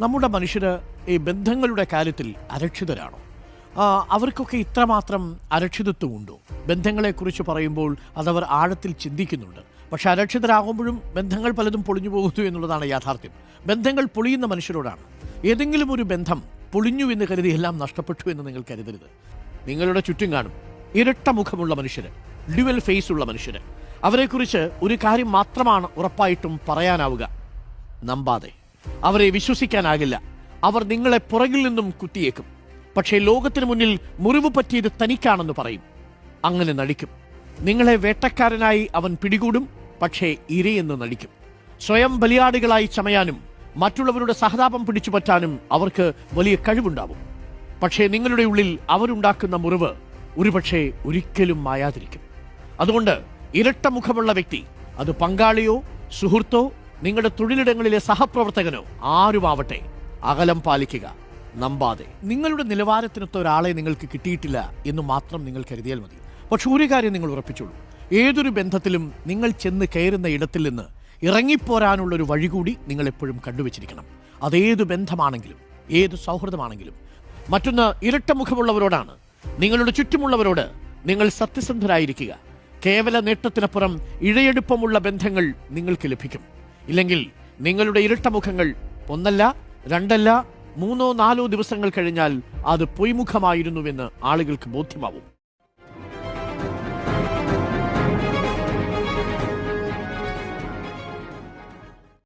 നമ്മുടെ മനുഷ്യർ ഈ ബന്ധങ്ങളുടെ കാര്യത്തിൽ അരക്ഷിതരാണോ? അവർക്കൊക്കെ ഇത്രമാത്രം അരക്ഷിതത്വമുണ്ടോ? ബന്ധങ്ങളെക്കുറിച്ച് പറയുമ്പോൾ അതവർ ആഴത്തിൽ ചിന്തിക്കുന്നുണ്ട്. പക്ഷെ അരക്ഷിതരാകുമ്പോഴും ബന്ധങ്ങൾ പലതും പൊളിഞ്ഞു പോകുന്നു എന്നുള്ളതാണ് യാഥാർത്ഥ്യം. ബന്ധങ്ങൾ പൊളിയുന്ന മനുഷ്യരോടാണ്. ഏതെങ്കിലും ഒരു ബന്ധം പൊളിഞ്ഞു എന്ന് കരുതി എല്ലാം നഷ്ടപ്പെട്ടു എന്ന് നിങ്ങൾ കരുതരുത്. നിങ്ങളുടെ ചുറ്റും കാണും ഇരട്ട മുഖമുള്ള മനുഷ്യർ ഡ്യുവൽ ഫേസ് ഉള്ള മനുഷ്യർ അവരെക്കുറിച്ച് ഒരു കാര്യം മാത്രമാണ് ഉറപ്പായിട്ടും പറയാനാവുക. നമ്പാതെ. അവരെ വിശ്വസിക്കാനാകില്ല. അവർ നിങ്ങളെ പുറകിൽ നിന്നും കുത്തിയേക്കും. പക്ഷേ ലോകത്തിന് മുന്നിൽ മുറിവ് പറ്റിയത് തനിക്കാണെന്ന് പറയും. അങ്ങനെ നടിക്കും. നിങ്ങളെ വേട്ടക്കാരനായി അവൻ പിടികൂടും പക്ഷേ ഇരയെന്ന് നടിക്കും. സ്വയം ബലിയാടുകളായി ചമയാനും മറ്റുള്ളവരുടെ സഹതാപം പിടിച്ചു പറ്റാനും അവർക്ക് വലിയ കഴിവുണ്ടാവും. പക്ഷേ നിങ്ങളുടെ ഉള്ളിൽ അവരുണ്ടാക്കുന്ന മുറിവ് ഒരുപക്ഷെ ഒരിക്കലും മായാതിരിക്കും. അതുകൊണ്ട് ഇരട്ട മുഖമുള്ള വ്യക്തി അത് പങ്കാളിയോ സുഹൃത്തോ നിങ്ങളുടെ തൊഴിലിടങ്ങളിലെ സഹപ്രവർത്തകനോ ആരുമാവട്ടെ അകലം പാലിക്കുക നമ്പാതെ. നിങ്ങളുടെ നിലവാരത്തിനൊത്ത ഒരാളെ നിങ്ങൾക്ക് കിട്ടിയിട്ടില്ല എന്ന് മാത്രം നിങ്ങൾ കരുതിയാൽ മതി. പക്ഷെ ഒരു കാര്യം നിങ്ങൾ ഉറപ്പിച്ചോളൂ. ഏതൊരു ബന്ധത്തിലും നിങ്ങൾ ചെന്ന് കയറുന്ന ഇടത്തിൽ നിന്ന് ഇറങ്ങിപ്പോരാനുള്ള ഒരു വഴി കൂടി നിങ്ങൾ എപ്പോഴും കണ്ടുവച്ചിരിക്കണം അതേത് ബന്ധമാണെങ്കിലും ഏത് സൗഹൃദമാണെങ്കിലും. മറ്റൊന്ന് ഇരട്ട മുഖമുള്ളവരോടാണ്. നിങ്ങളുടെ ചുറ്റുമുള്ളവരോട് നിങ്ങൾ സത്യസന്ധരായിരിക്കുക. കേവല നേട്ടത്തിനപ്പുറം ഇഴയെടുപ്പമുള്ള ബന്ധങ്ങൾ നിങ്ങൾക്ക് ലഭിക്കും. ഇല്ലെങ്കിൽ നിങ്ങളുടെ ഇരട്ട മുഖങ്ങൾ ഒന്നല്ല രണ്ടല്ല മൂന്നോ നാലോ ദിവസങ്ങൾ കഴിഞ്ഞാൽ അത് പൊയ്മുഖമായിരുന്നുവെന്ന് ആളുകൾക്ക് ബോധ്യമാവും.